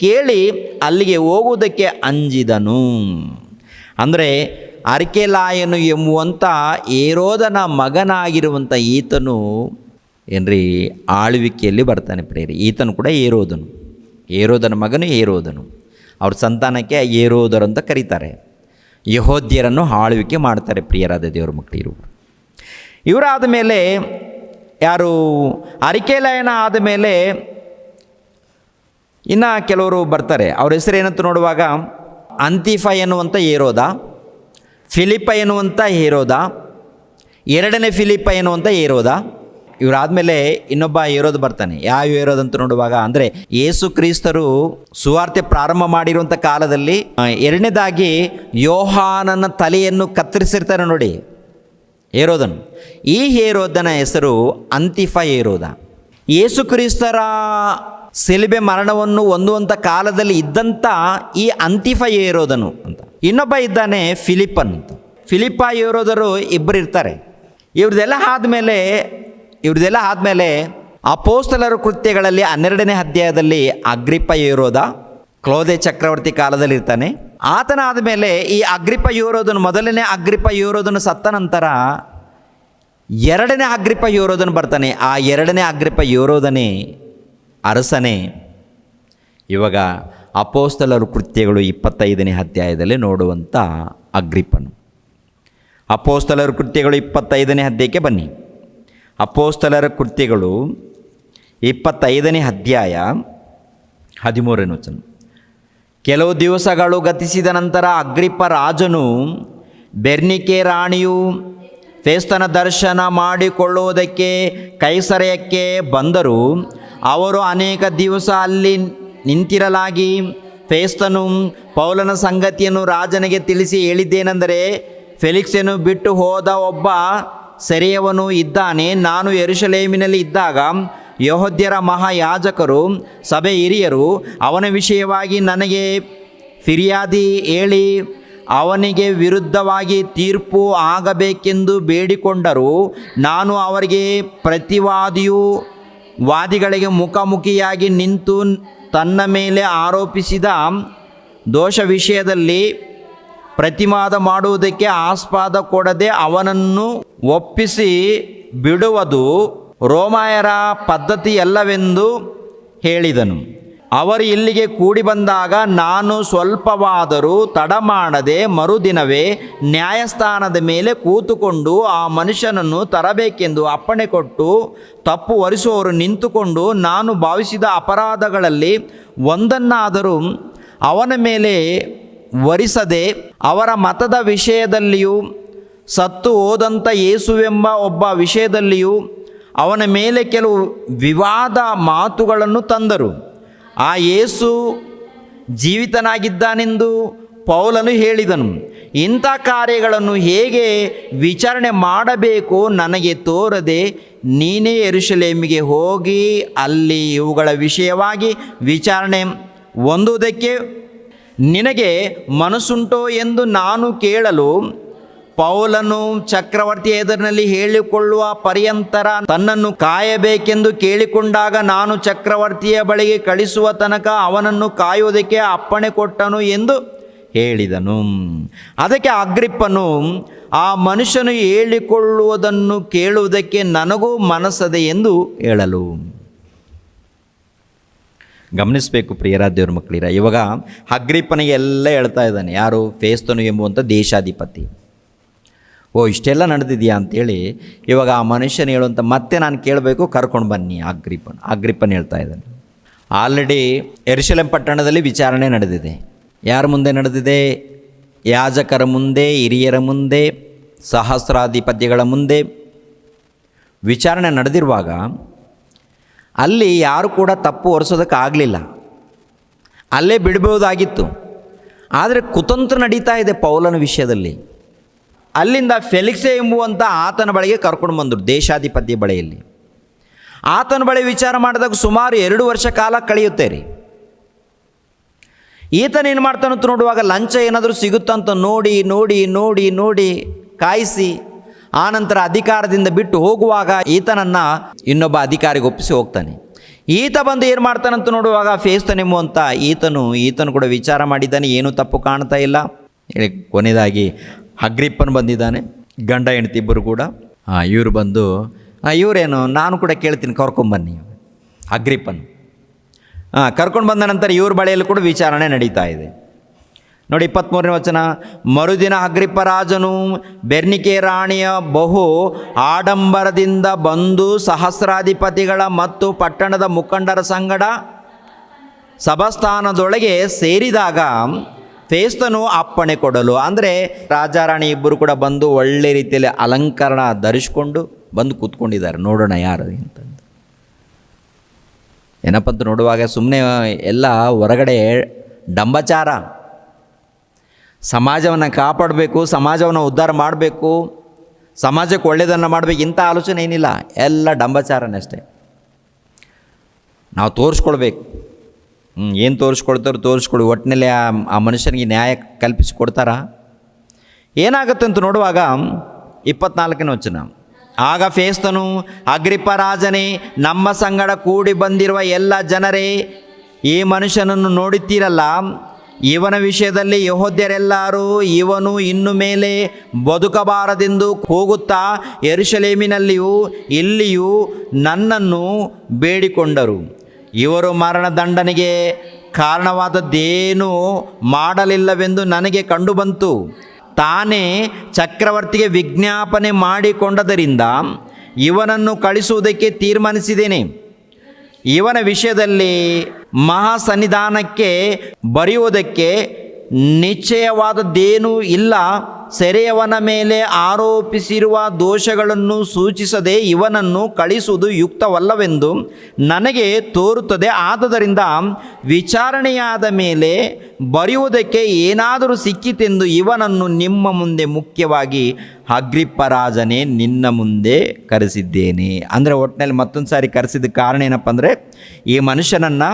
ಕೇಳಿ ಅಲ್ಲಿಗೆ ಹೋಗುವುದಕ್ಕೆ ಅಂಜಿದನು. ಅಂದರೆ ಅರ್ಕೆಲಾಯನು ಎಂಬುವಂಥ ಏರೋದನ ಮಗನಾಗಿರುವಂಥ ಈತನು ಏನ್ರಿ ಆಳ್ವಿಕೆಯಲ್ಲಿ ಬರ್ತಾನೆ ಪ್ರೇರಿ ಈತನು ಕೂಡ ಏರೋದನು. ಏರೋದನ ಮಗನು ಏರೋದನು. ಅವ್ರ ಸಂತಾನಕ್ಕೆ ಏರೋದರು ಅಂತ ಕರೀತಾರೆ. ಯಹೋದ್ಯರನ್ನು ಆಳ್ವಿಕೆ ಮಾಡ್ತಾರೆ ಪ್ರಿಯರಾದ ದೇವರ ಮಕ್ಕಳಿರು. ಇವರಾದ ಮೇಲೆ ಯಾರು? ಅರಿಕೆಲಾಯನ ಆದ ಮೇಲೆ ಇನ್ನು ಕೆಲವರು ಬರ್ತಾರೆ. ಅವ್ರ ಹೆಸರು ಏನಂತ ನೋಡುವಾಗ ಅಂತಿಫ ಎನ್ನುವಂಥ ಏರೋದ, ಫಿಲಿಪ್ಪ ಎನ್ನುವಂಥ ಏರೋದ, ಎರಡನೇ ಫಿಲಿಪ ಎನ್ನುವಂಥ ಏರೋದ. ಇವರಾದಮೇಲೆ ಇನ್ನೊಬ್ಬ ಏರೋದು ಬರ್ತಾನೆ. ಯಾವ ಏರೋದಂತ ನೋಡುವಾಗ ಅಂದರೆ ಯೇಸು ಕ್ರಿಸ್ತರು ಸುವಾರ್ತೆ ಪ್ರಾರಂಭ ಮಾಡಿರುವಂಥ ಕಾಲದಲ್ಲಿ ಎರಡನೇದಾಗಿ ಯೋಹಾನನ ತಲೆಯನ್ನು ಕತ್ತರಿಸಿರ್ತಾರೆ ನೋಡಿ ಏರೋದನು. ಈ ಏರೋದನ ಹೆಸರು ಅಂತಿಫ ಏರೋದ. ಯೇಸು ಕ್ರಿಸ್ತರ ಸಿಲಿಬೆ ಮರಣವನ್ನು ಹೊಂದುವಂಥ ಕಾಲದಲ್ಲಿ ಇದ್ದಂಥ ಈ ಅಂತಿಫ ಏರೋದನು ಅಂತ. ಇನ್ನೊಬ್ಬ ಇದ್ದಾನೆ ಫಿಲಿಪನ್ ಅಂತ. ಫಿಲಿಪ ಏರೋದರು ಇಬ್ಬರು ಇರ್ತಾರೆ. ಇವ್ರದ್ದೆಲ್ಲ ಆದಮೇಲೆ ಇವ್ರದೆಲ್ಲ ಆದಮೇಲೆ ಅಪೋಸ್ತಲರ ಕೃತ್ಯಗಳಲ್ಲಿ ಹನ್ನೆರಡನೇ ಅಧ್ಯಾಯದಲ್ಲಿ ಅಗ್ರಿಪ ಏರೋದ, ಕ್ಲೋದೆ ಚಕ್ರವರ್ತಿ ಕಾಲದಲ್ಲಿ ಇರ್ತಾನೆ. ಆತನ ಆದಮೇಲೆ ಈ ಅಗ್ರಿಪ ಯೋರೋದನು ಮೊದಲನೇ ಅಗ್ರಿಪ ಯೋರೋದನು ಸತ್ತ ನಂತರ ಎರಡನೇ ಅಗ್ರಿಪ ಯೋರೋದನು ಬರ್ತಾನೆ. ಆ ಎರಡನೇ ಅಗ್ರಿಪ ಯೋರೋದನೇ ಅರಸನೇ, ಇವಾಗ ಅಪೋಸ್ತಲರ ಕೃತ್ಯಗಳು ಇಪ್ಪತ್ತೈದನೇ ಅಧ್ಯಾಯದಲ್ಲಿ ನೋಡುವಂಥ ಅಗ್ರಿಪ್ಪನು. ಅಪೋಸ್ತಲರ ಕೃತ್ಯಗಳು ಇಪ್ಪತ್ತೈದನೇ ಅಧ್ಯಾಯಕ್ಕೆ ಬನ್ನಿ. ಅಪೋಸ್ತಲರ ಕೃತ್ಯಗಳು ಇಪ್ಪತ್ತೈದನೇ ಅಧ್ಯಾಯ ಹದಿಮೂರನೇ ವಚನ. ಕೆಲವು ದಿವಸಗಳು ಗತಿಸಿದ ನಂತರ ಅಗ್ರಿಪ್ಪ ರಾಜನು ಬೆರ್ನಿಕೆ ರಾಣಿಯು ಫೇಸ್ತನ ದರ್ಶನ ಮಾಡಿಕೊಳ್ಳುವುದಕ್ಕೆ ಕೈಸರಯಕ್ಕೆ ಬಂದರು. ಅವರು ಅನೇಕ ದಿವಸ ಅಲ್ಲಿ ನಿಂತಿರಲಾಗಿ ಫೇಸ್ತನು ಪೌಲನ ಸಂಗತಿಯನ್ನು ರಾಜನಿಗೆ ತಿಳಿಸಿ ಹೇಳಿದ್ದೇನೆಂದರೆ ಫೆಲಿಕ್ಸನ್ನು ಬಿಟ್ಟು ಹೋದ ಒಬ್ಬ ಸೆರೆಯವನು ಇದ್ದಾನೆ. ನಾನು ಎರುಶಲೇಮಿನಲ್ಲಿ ಇದ್ದಾಗ ಯಹೋದ್ಯರ ಮಹಾಯಾಜಕರು, ಸಭೆ ಹಿರಿಯರು ಅವನ ವಿಷಯವಾಗಿ ನನಗೆ ಫಿರ್ಯಾದಿ ಹೇಳಿ ಅವನಿಗೆ ವಿರುದ್ಧವಾಗಿ ತೀರ್ಪು ಆಗಬೇಕೆಂದು ಬೇಡಿಕೊಂಡರು. ನಾನು ಅವರಿಗೆ ಪ್ರತಿವಾದಿಯು ವಾದಿಗಳಿಗೆ ಮುಖಾಮುಖಿಯಾಗಿ ನಿಂತು ತನ್ನ ಮೇಲೆ ಆರೋಪಿಸಿದ ದೋಷ ವಿಷಯದಲ್ಲಿ ಪ್ರತಿವಾದ ಮಾಡುವುದಕ್ಕೆ ಆಸ್ಪಾದ ಕೊಡದೆ ಅವನನ್ನು ಒಪ್ಪಿಸಿ ಬಿಡುವುದು ರೋಮಾಯರ ಪದ್ಧತಿಯಲ್ಲವೆಂದು ಹೇಳಿದನು. ಅವರು ಇಲ್ಲಿಗೆ ಕೂಡಿ ಬಂದಾಗ ನಾನು ಸ್ವಲ್ಪವಾದರೂ ತಡ ಮಾಡದೆ ಮರುದಿನವೇ ನ್ಯಾಯಸ್ಥಾನದ ಮೇಲೆ ಕೂತುಕೊಂಡು ಆ ಮನುಷ್ಯನನ್ನು ತರಬೇಕೆಂದು ಅಪ್ಪಣೆ ಕೊಟ್ಟು ತಪ್ಪು ಒರೆಸುವವರು ನಿಂತುಕೊಂಡು ನಾನು ಭಾವಿಸಿದ ಅಪರಾಧಗಳಲ್ಲಿ ಒಂದನ್ನಾದರೂ ಅವನ ಮೇಲೆ ವರಿಸದೆ ಅವರ ಮತದ ವಿಷಯದಲ್ಲಿಯೂ ಸತ್ತು ಹೋದಂಥ ಯೇಸುವೆಂಬ ಒಬ್ಬ ವಿಷಯದಲ್ಲಿಯೂ ಅವನ ಮೇಲೆ ಕೆಲವು ವಿವಾದ ಮಾತುಗಳನ್ನು ತಂದರು. ಆ ಯೇಸು ಜೀವಿತನಾಗಿದ್ದಾನೆಂದು ಪೌಲನು ಹೇಳಿದನು. ಇಂಥ ಕಾರ್ಯಗಳನ್ನು ಹೇಗೆ ವಿಚಾರಣೆ ಮಾಡಬೇಕು ನನಗೆ ತೋರದೆ ನೀನೇ ಎರುಶಲೇಮಿಗೆ ಹೋಗಿ ಅಲ್ಲಿ ಇವುಗಳ ವಿಷಯವಾಗಿ ವಿಚಾರಣೆ ಹೊಂದುವುದಕ್ಕೆ ನಿನಗೆ ಮನಸ್ಸುಂಟೋ ಎಂದು ನಾನು ಕೇಳಲು ಪೌಲನು ಚಕ್ರವರ್ತಿ ಎದುರಿನಲ್ಲಿ ಹೇಳಿಕೊಳ್ಳುವ ಪರ್ಯಂತರ ತನ್ನನ್ನು ಕಾಯಬೇಕೆಂದು ಕೇಳಿಕೊಂಡಾಗ ನಾನು ಚಕ್ರವರ್ತಿಯ ಬಳಿಗೆ ಕಳಿಸುವ ತನಕ ಅವನನ್ನು ಕಾಯುವುದಕ್ಕೆ ಅಪ್ಪಣೆ ಕೊಟ್ಟನು ಎಂದು ಹೇಳಿದನು. ಅದಕ್ಕೆ ಅಗ್ರಿಪ್ಪನು, ಆ ಮನುಷ್ಯನು ಹೇಳಿಕೊಳ್ಳುವುದನ್ನು ಕೇಳುವುದಕ್ಕೆ ನನಗೂ ಮನಸ್ಸದೆ ಎಂದು ಹೇಳಲು. ಗಮನಿಸಬೇಕು ಪ್ರಿಯರ ದೇವ್ರ ಮಕ್ಕಳಿರ, ಇವಾಗ ಅಗ್ರಿಪ್ಪನಿಗೆ ಎಲ್ಲ ಹೇಳ್ತಾ ಇದ್ದಾನೆ, ಯಾರು? ಫೇಸ್ತನು ಎಂಬುವಂಥ ದೇಶಾಧಿಪತಿ. ಓ, ಇಷ್ಟೆಲ್ಲ ನಡೆದಿದೆಯಾ ಅಂತೇಳಿ ಇವಾಗ ಆ ಮನುಷ್ಯನ ಹೇಳುವಂಥ ಮತ್ತೆ ನಾನು ಕೇಳಬೇಕು, ಕರ್ಕೊಂಡು ಬನ್ನಿ ಆಗ್ರಿಪನ್ ಆಗ್ರಿಪನ್ ಹೇಳ್ತಾ ಇದ್ದಾನೆ. ಆಲ್ರೆಡಿ ಎರುಶಲೆಂ ಪಟ್ಟಣದಲ್ಲಿ ವಿಚಾರಣೆ ನಡೆದಿದೆ. ಯಾರ ಮುಂದೆ ನಡೆದಿದೆ? ಯಾಜಕರ ಮುಂದೆ, ಹಿರಿಯರ ಮುಂದೆ, ಸಹಸ್ರಾಧಿಪತಿಗಳ ಮುಂದೆ. ವಿಚಾರಣೆ ನಡೆದಿರುವಾಗ ಅಲ್ಲಿ ಯಾರು ಕೂಡ ತಪ್ಪು ಒರೆಸೋದಕ್ಕೆ ಆಗಲಿಲ್ಲ ಅಲ್ಲೇ ಬಿಡಬಹುದಾಗಿತ್ತು ಆದರೆ ಕುತಂತ್ರ ನಡೀತಾ ಇದೆ ಪೌಲನ ವಿಷಯದಲ್ಲಿ. ಅಲ್ಲಿಂದ ಫೆಲಿಕ್ಸೆ ಎಂಬುವಂಥ ಆತನ ಬಳಿಗೆ ಕರ್ಕೊಂಡು ಬಂದರು ದೇಶಾಧಿಪತಿ ಬಳಿಯಲ್ಲಿ. ಆತನ ಬಳಿ ವಿಚಾರ ಮಾಡಿದಾಗ ಸುಮಾರು ಎರಡು ವರ್ಷ ಕಾಲ ಕಳೆಯುತ್ತೆ ರೀ. ಈತನ ಏನು ಮಾಡ್ತಾನಂತ ನೋಡುವಾಗ ಲಂಚ ಏನಾದರೂ ಸಿಗುತ್ತಂತ ನೋಡಿ ನೋಡಿ ನೋಡಿ ನೋಡಿ ಕಾಯಿಸಿ ಆನಂತರ ಅಧಿಕಾರದಿಂದ ಬಿಟ್ಟು ಹೋಗುವಾಗ ಈತನನ್ನು ಇನ್ನೊಬ್ಬ ಅಧಿಕಾರಿಗೆ ಒಪ್ಪಿಸಿ ಹೋಗ್ತಾನೆ. ಈತ ಬಂದು ಏನು ಮಾಡ್ತಾನಂತ ನೋಡುವಾಗ ಫೇಸ್ತನೆಂಬುವಂಥ ಈತನು ಈತನು ಕೂಡ ವಿಚಾರ ಮಾಡಿದ್ದಾನೆ, ಏನೂ ತಪ್ಪು ಕಾಣ್ತಾ ಇಲ್ಲ. ಹೇಳಿ ಕೊನೆಯದಾಗಿ ಅಗ್ರಿಪ್ಪನ್ ಬಂದಿದ್ದಾನೆ, ಗಂಡ ಹೆಂಡತಿ ಇಬ್ಬರು ಕೂಡ. ಹಾಂ ಇವರು ಬಂದು ಇವರೇನು, ನಾನು ಕೂಡ ಕೇಳ್ತೀನಿ ಕರ್ಕೊಂಬನ್ನಿ ಅಗ್ರಿಪ್ಪನ್ ಹಾಂ ಕರ್ಕೊಂಡು ಬಂದ ನಂತರ ಇವ್ರ ಬಳಿಯಲ್ಲಿ ಕೂಡ ವಿಚಾರಣೆ ನಡೀತಾ ಇದೆ. ನೋಡಿ ಇಪ್ಪತ್ತ್ಮೂರನೇ ವಚನ, ಮರುದಿನ ಅಗ್ರಿಪ್ಪ ರಾಜನು ಬೆರ್ನಿಕೆ ರಾಣಿಯ ಬಹು ಆಡಂಬರದಿಂದ ಬಂದು ಸಹಸ್ರಾಧಿಪತಿಗಳ ಮತ್ತು ಪಟ್ಟಣದ ಮುಖಂಡರ ಸಂಗಡ ಸಭಾಸ್ಥಾನದೊಳಗೆ ಸೇರಿದಾಗ ಫೇಸ್ತನು ಅಪ್ಪಣೆ ಕೊಡಲು. ಅಂದರೆ ರಾಜಾರಾಣಿ ಇಬ್ಬರು ಕೂಡ ಬಂದು ಒಳ್ಳೆ ರೀತಿಯಲ್ಲಿ ಅಲಂಕರಣ ಧರಿಸ್ಕೊಂಡು ಬಂದು ಕೂತ್ಕೊಂಡಿದ್ದಾರೆ. ನೋಡೋಣ ಯಾರು ಅಂತಂದು. ಏನಪ್ಪ ಅಂತ ನೋಡುವಾಗ ಸುಮ್ಮನೆ ಎಲ್ಲ ಹೊರಗಡೆ ಡಂಬಚಾರ. ಸಮಾಜವನ್ನು ಕಾಪಾಡಬೇಕು, ಸಮಾಜವನ್ನು ಉದ್ಧಾರ ಮಾಡಬೇಕು, ಸಮಾಜಕ್ಕೆ ಒಳ್ಳೆಯದನ್ನು ಮಾಡಬೇಕು, ಇಂಥ ಆಲೋಚನೆ ಏನಿಲ್ಲ. ಎಲ್ಲ ಡಂಬಚಾರನೇ ಅಷ್ಟೇ. ನಾವು ತೋರಿಸ್ಕೊಳ್ಬೇಕು. ಏನು ತೋರಿಸ್ಕೊಡ್ತಾರೋ ತೋರಿಸ್ಕೊಡಿ. ಒಟ್ಟಿನಲ್ಲಿ ಆ ಆ ಮನುಷ್ಯನಿಗೆ ನ್ಯಾಯ ಕಲ್ಪಿಸಿ ಕೊಡ್ತಾರಾ? ಏನಾಗುತ್ತೆ ಅಂತ ನೋಡುವಾಗ ಇಪ್ಪತ್ನಾಲ್ಕನೇ ವಚನ. ಆಗ ಫೇಸ್ತನು ಅಗ್ರಿಪ ರಾಜನೇ, ನಮ್ಮ ಸಂಗಡ ಕೂಡಿ ಬಂದಿರುವ ಎಲ್ಲ ಜನರೇ, ಈ ಮನುಷ್ಯನನ್ನು ನೋಡುತ್ತೀರಲ್ಲ? ಇವನ ವಿಷಯದಲ್ಲಿ ಯಹೋದ್ಯರೆಲ್ಲರೂ ಇವನು ಇನ್ನು ಮೇಲೆ ಬದುಕಬಾರದೆಂದು ಕೂಗುತ್ತಾ ಎರುಶಲೇಮಿನಲ್ಲಿಯೂ ಇಲ್ಲಿಯೂ ನನ್ನನ್ನು ಬೇಡಿಕೊಂಡರು. ಇವರು ಮರಣದಂಡನೆಗೆ ಕಾರಣವಾದದ್ದೇನೂ ಮಾಡಲಿಲ್ಲವೆಂದು ನನಗೆ ಕಂಡುಬಂತು. ತಾನೇ ಚಕ್ರವರ್ತಿಗೆ ವಿಜ್ಞಾಪನೆ ಮಾಡಿಕೊಂಡದರಿಂದ ಇವನನ್ನು ಕಳಿಸುವುದಕ್ಕೆ ತೀರ್ಮಾನಿಸಿದ್ದೇನೆ. ಇವನ ವಿಷಯದಲ್ಲಿ ಮಹಾಸನ್ನಿಧಾನಕ್ಕೆ ಬರೆಯುವುದಕ್ಕೆ ನಿಶ್ಚಯವಾದದ್ದೇನೂ ಇಲ್ಲ. ಸೆರೆಯವನ ಮೇಲೆ ಆರೋಪಿಸಿರುವ ದೋಷಗಳನ್ನು ಸೂಚಿಸದೆ ಇವನನ್ನು ಕಳಿಸುವುದು ಯುಕ್ತವಲ್ಲವೆಂದು ನನಗೆ ತೋರುತ್ತದೆ. ಆದುದರಿಂದ ವಿಚಾರಣೆಯಾದ ಮೇಲೆ ಬರೆಯುವುದಕ್ಕೆ ಏನಾದರೂ ಸಿಕ್ಕಿತೆಂದು ಇವನನ್ನು ನಿಮ್ಮ ಮುಂದೆ ಮುಖ್ಯವಾಗಿ ಅಗ್ರಿಪ್ಪರಾಜನೇ ನಿನ್ನ ಮುಂದೆ ಕರೆಸಿದ್ದೇನೆ. ಅಂದರೆ ಒಟ್ಟಿನಲ್ಲಿ ಮತ್ತೊಂದು ಸಾರಿ ಕರೆಸಿದ ಕಾರಣ ಏನಪ್ಪ ಅಂದರೆ ಈ ಮನುಷ್ಯನನ್ನು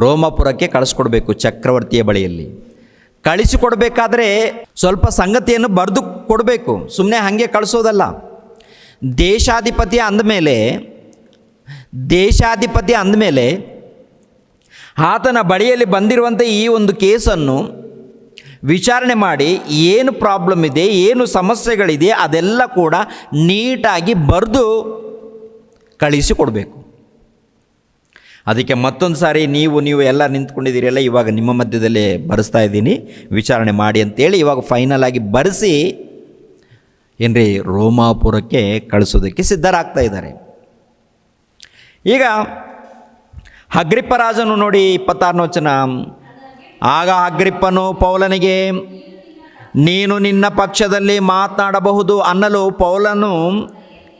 ರೋಮಪುರಕ್ಕೆ ಕಳಿಸ್ಕೊಡ್ಬೇಕು ಚಕ್ರವರ್ತಿಯ ಬಳಿಯಲ್ಲಿ. ಕಳಿಸಿಕೊಡ್ಬೇಕಾದ್ರೆ ಸ್ವಲ್ಪ ಸಂಗತಿಯನ್ನು ಬರೆದು ಕೊಡಬೇಕು. ಸುಮ್ಮನೆ ಹಾಗೆ ಕಳಿಸೋದಲ್ಲ. ದೇಶಾಧಿಪತಿ ಅಂದಮೇಲೆ ದೇಶಾಧಿಪತಿ ಅಂದಮೇಲೆ ಆತನ ಬಳಿಯಲ್ಲಿ ಬಂದಿರುವಂಥ ಈ ಒಂದು ಕೇಸನ್ನು ವಿಚಾರಣೆ ಮಾಡಿ ಏನು ಪ್ರಾಬ್ಲಮ್ ಇದೆ, ಏನು ಸಮಸ್ಯೆಗಳಿದೆ ಅದೆಲ್ಲ ಕೂಡ ನೀಟಾಗಿ ಬರೆದು ಕಳಿಸಿಕೊಡ್ಬೇಕು. ಅದಕ್ಕೆ ಮತ್ತೊಂದು ಸಾರಿ ನೀವು ನೀವು ಎಲ್ಲ ನಿಂತ್ಕೊಂಡಿದ್ದೀರಲ್ಲ, ಇವಾಗ ನಿಮ್ಮ ಮಧ್ಯದಲ್ಲಿ ಬರೆಸ್ತಾ ಇದ್ದೀನಿ. ವಿಚಾರಣೆ ಮಾಡಿ ಅಂತೇಳಿ ಇವಾಗ ಫೈನಲ್ ಆಗಿ ಬರೆಸಿ ಏನ್ರಿ, ರೋಮಾಪುರಕ್ಕೆ ಕಳಿಸೋದಕ್ಕೆ ಸಿದ್ಧರಾಗ್ತಾ ಇದ್ದಾರೆ. ಈಗ ಅಗ್ರಿಪ್ಪರಾಜನು ನೋಡಿ ಇಪ್ಪತ್ತಾರನೇ ವಚನ. ಆಗ ಅಗ್ರಿಪ್ಪನು ಪೌಲನಿಗೆ, ನೀನು ನಿನ್ನ ಪಕ್ಷದಲ್ಲಿ ಮಾತನಾಡಬಹುದು ಅನ್ನಲು ಪೌಲನು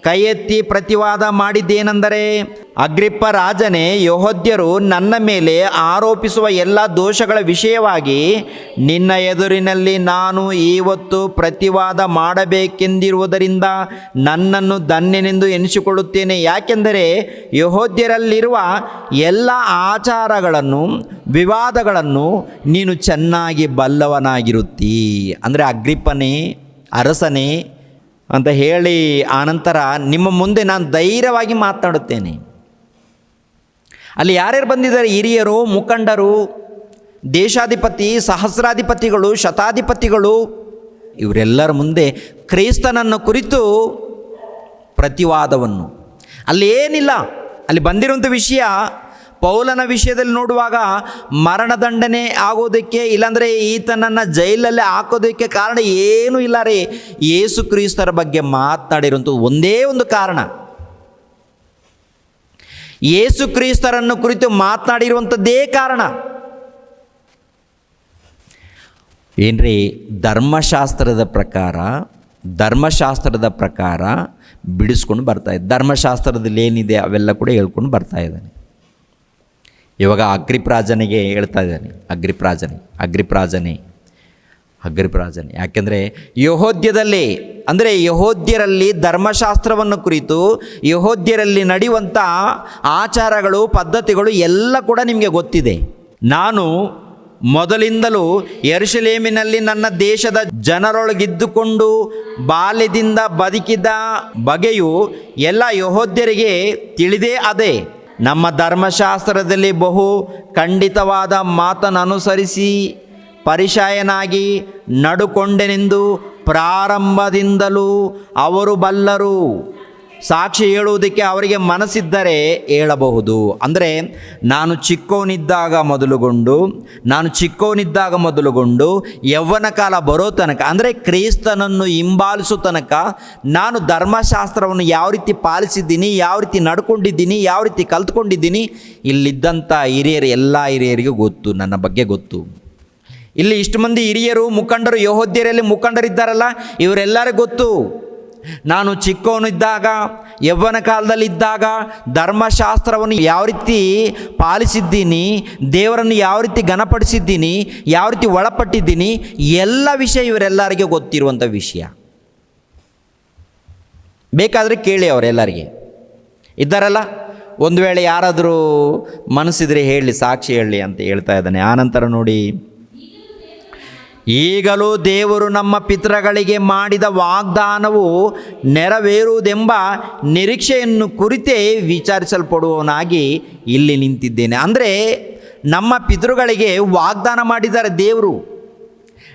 ಕೈ ಪ್ರತಿವಾದ ಮಾಡಿದ್ದೇನೆಂದರೆ ಅಗ್ರಿಪ್ಪ ರಾಜನೇ ಯಹೋದ್ಯರು ನನ್ನ ಮೇಲೆ ಆರೋಪಿಸುವ ಎಲ್ಲ ದೋಷಗಳ ವಿಷಯವಾಗಿ ನಿನ್ನ ಎದುರಿನಲ್ಲಿ ನಾನು ಇವತ್ತು ಪ್ರತಿವಾದ ಮಾಡಬೇಕೆಂದಿರುವುದರಿಂದ ನನ್ನನ್ನು ಧನ್ಯನೆಂದು ಎನಿಸಿಕೊಳ್ಳುತ್ತೇನೆ ಯಾಕೆಂದರೆ ಯಹೋದ್ಯರಲ್ಲಿರುವ ಎಲ್ಲ ಆಚಾರಗಳನ್ನು, ವಿವಾದಗಳನ್ನು ನೀನು ಚೆನ್ನಾಗಿ ಬಲ್ಲವನಾಗಿರುತ್ತೀ. ಅಂದರೆ ಅಗ್ರಿಪ್ಪನೇ, ಅರಸನೇ ಅಂತ ಹೇಳಿ ಆನಂತರ ನಿಮ್ಮ ಮುಂದೆ ನಾನು ಧೈರ್ಯವಾಗಿ ಮಾತನಾಡುತ್ತೇನೆ ಅಲ್ಲಿ ಯಾರ್ಯಾರು ಬಂದಿದ್ದಾರೆ? ಹಿರಿಯರು, ಮುಖಂಡರು, ದೇಶಾಧಿಪತಿ, ಸಹಸ್ರಾಧಿಪತಿಗಳು, ಶತಾಧಿಪತಿಗಳು, ಇವರೆಲ್ಲರ ಮುಂದೆ ಕ್ರೈಸ್ತನನ್ನು ಕುರಿತು ಪ್ರತಿವಾದವನ್ನು. ಅಲ್ಲಿ ಏನಿಲ್ಲ. ಅಲ್ಲಿ ಬಂದಿರುವಂಥ ವಿಷಯ ಪೌಲನ ವಿಷಯದಲ್ಲಿ ನೋಡುವಾಗ ಮರಣದಂಡನೆ ಆಗೋದಕ್ಕೆ ಇಲ್ಲಾಂದರೆ ಈತನನ್ನು ಜೈಲಲ್ಲಿ ಹಾಕೋದಕ್ಕೆ ಕಾರಣ ಏನೂ ಇಲ್ಲ ರೀ. ಯೇಸು ಕ್ರಿಸ್ತರ ಬಗ್ಗೆ ಮಾತನಾಡಿರುವಂಥ ಒಂದೇ ಒಂದು ಕಾರಣ. ಯೇಸು ಕ್ರಿಸ್ತರನ್ನು ಕುರಿತು ಮಾತನಾಡಿರುವಂಥದ್ದೇ ಕಾರಣ. ಏನ್ರಿ, ಧರ್ಮಶಾಸ್ತ್ರದ ಪ್ರಕಾರ ಧರ್ಮಶಾಸ್ತ್ರದ ಪ್ರಕಾರ ಬಿಡಿಸ್ಕೊಂಡು ಬರ್ತಾ ಇದ್ದ. ಧರ್ಮಶಾಸ್ತ್ರದಲ್ಲಿ ಏನಿದೆ ಅವೆಲ್ಲ ಕೂಡ ಹೇಳ್ಕೊಂಡು ಬರ್ತಾ ಇದ್ದಾನೆ. ಇವಾಗ ಅಗ್ರಿಪ್ರಾಜನಿಗೆ ಹೇಳ್ತಾ ಇದ್ದಾನೆ, ಅಗ್ರಿಪ್ರಾಜನೆ ಅಗ್ರಿಪ್ರಾಜನೆ ಅಗ್ರಿಪ್ರಾಜನೆ. ಯಾಕೆಂದರೆ ಯಹೋದ್ಯದಲ್ಲಿ, ಅಂದರೆ ಯಹೋದ್ಯರಲ್ಲಿ ಧರ್ಮಶಾಸ್ತ್ರವನ್ನು ಕುರಿತು, ಯಹೋದ್ಯರಲ್ಲಿ ನಡೆಯುವಂಥ ಆಚಾರಗಳು, ಪದ್ಧತಿಗಳು ಎಲ್ಲ ಕೂಡ ನಿಮಗೆ ಗೊತ್ತಿದೆ. ನಾನು ಮೊದಲಿಂದಲೂ ಯರುಶಲೇಮಿನಲ್ಲಿ ನನ್ನ ದೇಶದ ಜನರೊಳಗಿದ್ದುಕೊಂಡು, ಬಾಲ್ಯದಿಂದ ಬದುಕಿದ ಬಗೆಯು ಎಲ್ಲ ಯಹೋದ್ಯರಿಗೆ ತಿಳಿದೇ ಅದೇ. ನಮ್ಮ ಧರ್ಮಶಾಸ್ತ್ರದಲ್ಲಿ ಬಹು ಖಂಡಿತವಾದ ಮಾತನನುಸರಿಸಿ ಅನುಸರಿಸಿ ಪರಿಶಾಯನಾಗಿ ನಡುಕೊಂಡೆನೆಂದು ಪ್ರಾರಂಭದಿಂದಲೂ ಅವರು ಬಲ್ಲರು. ಸಾಕ್ಷಿ ಹೇಳುವುದಕ್ಕೆ ಅವರಿಗೆ ಮನಸ್ಸಿದ್ದರೆ ಹೇಳಬಹುದು. ಅಂದರೆ ನಾನು ಚಿಕ್ಕವನಿದ್ದಾಗ ಮೊದಲುಗೊಂಡು, ನಾನು ಚಿಕ್ಕವನಿದ್ದಾಗ ಮೊದಲುಗೊಂಡು ಯೌವನ ಕಾಲ ಬರೋ ತನಕ, ಅಂದರೆ ಕ್ರೈಸ್ತನನ್ನು ಹಿಂಬಾಲಿಸೋ ತನಕ ನಾನು ಧರ್ಮಶಾಸ್ತ್ರವನ್ನು ಯಾವ ರೀತಿ ಪಾಲಿಸಿದ್ದೀನಿ, ಯಾವ ರೀತಿ ನಡ್ಕೊಂಡಿದ್ದೀನಿ, ಯಾವ ರೀತಿ ಕಲ್ತ್ಕೊಂಡಿದ್ದೀನಿ, ಇಲ್ಲಿದ್ದಂಥ ಹಿರಿಯರು, ಎಲ್ಲ ಹಿರಿಯರಿಗೂ ಗೊತ್ತು, ನನ್ನ ಬಗ್ಗೆ ಗೊತ್ತು. ಇಲ್ಲಿ ಇಷ್ಟು ಮಂದಿ ಹಿರಿಯರು, ಮುಖಂಡರು, ಯಹೋದ್ಯರಲ್ಲಿ ಮುಖಂಡರಿದ್ದಾರಲ್ಲ, ಇವರೆಲ್ಲರಿಗೂ ಗೊತ್ತು. ನಾನು ಚಿಕ್ಕವನಿದ್ದಾಗ, ಯೌವನ ಕಾಲದಲ್ಲಿದ್ದಾಗ ಧರ್ಮಶಾಸ್ತ್ರವನ್ನು ಯಾವ ರೀತಿ ಪಾಲಿಸಿದ್ದೀನಿ, ದೇವರನ್ನು ಯಾವ ರೀತಿ ಘನಪಡಿಸಿದ್ದೀನಿ, ಯಾವ ರೀತಿ ಒಳಪಟ್ಟಿದ್ದೀನಿ, ಎಲ್ಲ ವಿಷಯ ಇವರೆಲ್ಲರಿಗೆ ಗೊತ್ತಿರುವಂಥ ವಿಷಯ. ಬೇಕಾದರೆ ಕೇಳಿ ಅವರೆಲ್ಲರಿಗೆ. ಇದ್ದಾರಲ್ಲ, ಒಂದು ವೇಳೆ ಯಾರಾದರೂ ಮನಸ್ಸಿದ್ರೆ ಹೇಳಿ, ಸಾಕ್ಷಿ ಹೇಳಿ ಅಂತ ಹೇಳ್ತಾ ಇದ್ದಾನೆ. ಆನಂತರ ನೋಡಿ ಈಗಲೂ ದೇವರು ನಮ್ಮ ಪಿತೃಗಳಿಗೆ ಮಾಡಿದ ವಾಗ್ದಾನವು ನೆರವೇರುವುದೆಂಬ ನಿರೀಕ್ಷೆಯನ್ನು ಕುರಿತೇ ವಿಚಾರಿಸಲ್ಪಡುವವನಾಗಿ ಇಲ್ಲಿ ನಿಂತಿದ್ದೇನೆ. ಅಂದರೆ ನಮ್ಮ ಪಿತೃಗಳಿಗೆ ವಾಗ್ದಾನ ಮಾಡಿದ್ದಾರೆ ದೇವರು.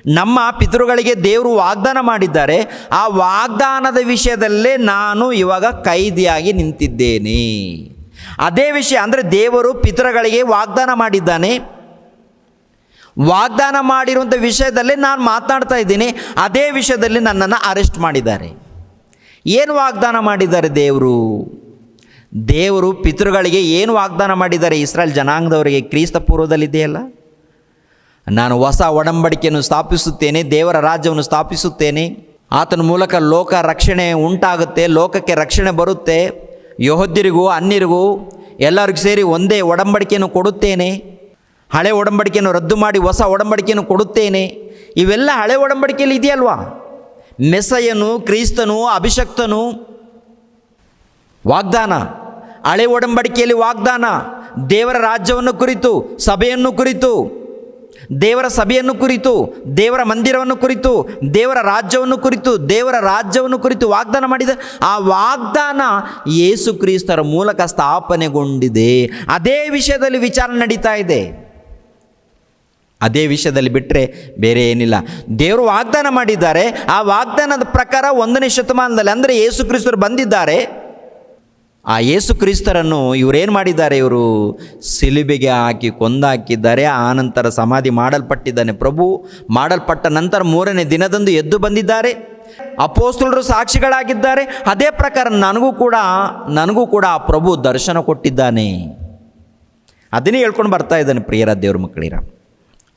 ನಮ್ಮ ಪಿತೃಗಳಿಗೆ ದೇವರು ವಾಗ್ದಾನ ಮಾಡಿದ್ದಾರೆ. ಆ ವಾಗ್ದಾನದ ವಿಷಯದಲ್ಲೇ ನಾನು ಇವಾಗ ಕೈದಿಯಾಗಿ ನಿಂತಿದ್ದೇನೆ. ಅದೇ ವಿಷಯ ಅಂದರೆ ದೇವರು ಪಿತೃಗಳಿಗೆ ವಾಗ್ದಾನ ಮಾಡಿದ್ದಾನೆ. ವಾಗ್ದಾನ ಮಾಡಿರುವಂಥ ವಿಷಯದಲ್ಲಿ ನಾನು ಮಾತನಾಡ್ತಾ ಇದ್ದೀನಿ. ಅದೇ ವಿಷಯದಲ್ಲಿ ನನ್ನನ್ನು ಅರೆಸ್ಟ್ ಮಾಡಿದ್ದಾರೆ. ಏನು ವಾಗ್ದಾನ ಮಾಡಿದ್ದಾರೆ ದೇವರು? ದೇವರು ಪಿತೃಗಳಿಗೆ ಏನು ವಾಗ್ದಾನ ಮಾಡಿದ್ದಾರೆ? ಇಸ್ರಾಯೇಲ್ ಜನಾಂಗದವರಿಗೆ ಕ್ರೀಸ್ತ ಪೂರ್ವದಲ್ಲಿದೆಯಲ್ಲ? ನಾನು ಹೊಸ ಒಡಂಬಡಿಕೆಯನ್ನು ಸ್ಥಾಪಿಸುತ್ತೇನೆ, ದೇವರ ರಾಜ್ಯವನ್ನು ಸ್ಥಾಪಿಸುತ್ತೇನೆ. ಆತನ ಮೂಲಕ ಲೋಕ ರಕ್ಷಣೆ ಉಂಟಾಗುತ್ತೆ, ಲೋಕಕ್ಕೆ ರಕ್ಷಣೆ ಬರುತ್ತೆ. ಯಹೋದ್ಯರಿಗೂ, ಅನ್ಯರಿಗೂ ಎಲ್ಲರಿಗೂ ಸೇರಿ ಒಂದೇ ಒಡಂಬಡಿಕೆಯನ್ನು ಕೊಡುತ್ತೇನೆ. ಹಳೆ ಒಡಂಬಡಿಕೆಯನ್ನು ರದ್ದು ಮಾಡಿ ಹೊಸ ಒಡಂಬಡಿಕೆಯನ್ನು ಕೊಡುತ್ತೇನೆ. ಇವೆಲ್ಲ ಹಳೆ ಒಡಂಬಡಿಕೆಯಲ್ಲಿ ಇದೆಯಲ್ವಾ? ಮೆಸಯನು ಕ್ರೈಸ್ತನು, ಅಭಿಷಕ್ತನು, ವಾಗ್ದಾನ. ಹಳೆ ಒಡಂಬಡಿಕೆಯಲ್ಲಿ ವಾಗ್ದಾನ. ದೇವರ ರಾಜ್ಯವನ್ನು ಕುರಿತು, ಸಭೆಯನ್ನು ಕುರಿತು, ದೇವರ ಸಭೆಯನ್ನು ಕುರಿತು, ದೇವರ ಮಂದಿರವನ್ನು ಕುರಿತು, ದೇವರ ರಾಜ್ಯವನ್ನು ಕುರಿತು, ದೇವರ ರಾಜ್ಯವನ್ನು ಕುರಿತು ವಾಗ್ದಾನ ಮಾಡಿದ ಆ ವಾಗ್ದಾನ ಯೇಸು ಕ್ರಿಸ್ತರ ಮೂಲಕ ಸ್ಥಾಪನೆಗೊಂಡಿದೆ. ಅದೇ ವಿಷಯದಲ್ಲಿ ವಿಚಾರ ನಡೀತಾ ಇದೆ. ಅದೇ ವಿಷಯದಲ್ಲಿ ಬಿಟ್ಟರೆ ಬೇರೆ ಏನಿಲ್ಲ. ದೇವರು ವಾಗ್ದಾನ ಮಾಡಿದ್ದಾರೆ. ಆ ವಾಗ್ದಾನದ ಪ್ರಕಾರ ಒಂದನೇ ಶತಮಾನದಲ್ಲಿ ಅಂದರೆ ಯೇಸು ಕ್ರಿಸ್ತರು ಬಂದಿದ್ದಾರೆ. ಆ ಯೇಸು ಕ್ರಿಸ್ತರನ್ನು ಇವರೇನು ಮಾಡಿದ್ದಾರೆ? ಇವರು ಸಿಲುಬೆಗೆ ಹಾಕಿ ಕೊಂದಾಕಿದ್ದಾರೆ. ಆನಂತರ ಸಮಾಧಿ ಮಾಡಲ್ಪಟ್ಟಿದ್ದಾನೆ ಪ್ರಭು. ಮಾಡಲ್ಪಟ್ಟ ನಂತರ ಮೂರನೇ ದಿನದಂದು ಎದ್ದು ಬಂದಿದ್ದಾರೆ. ಅಪೋಸ್ತುಲರು ಸಾಕ್ಷಿಗಳಾಗಿದ್ದಾರೆ. ಅದೇ ಪ್ರಕಾರ ನನಗೂ ಕೂಡ ನನಗೂ ಕೂಡ ಆ ಪ್ರಭು ದರ್ಶನ ಕೊಟ್ಟಿದ್ದಾನೆ. ಅದನ್ನೇ ಹೇಳ್ಕೊಂಡು ಬರ್ತಾ ಇದ್ದಾನೆ ಪ್ರಿಯರ ದೇವ್ರ ಮಕ್ಕಳಿರ.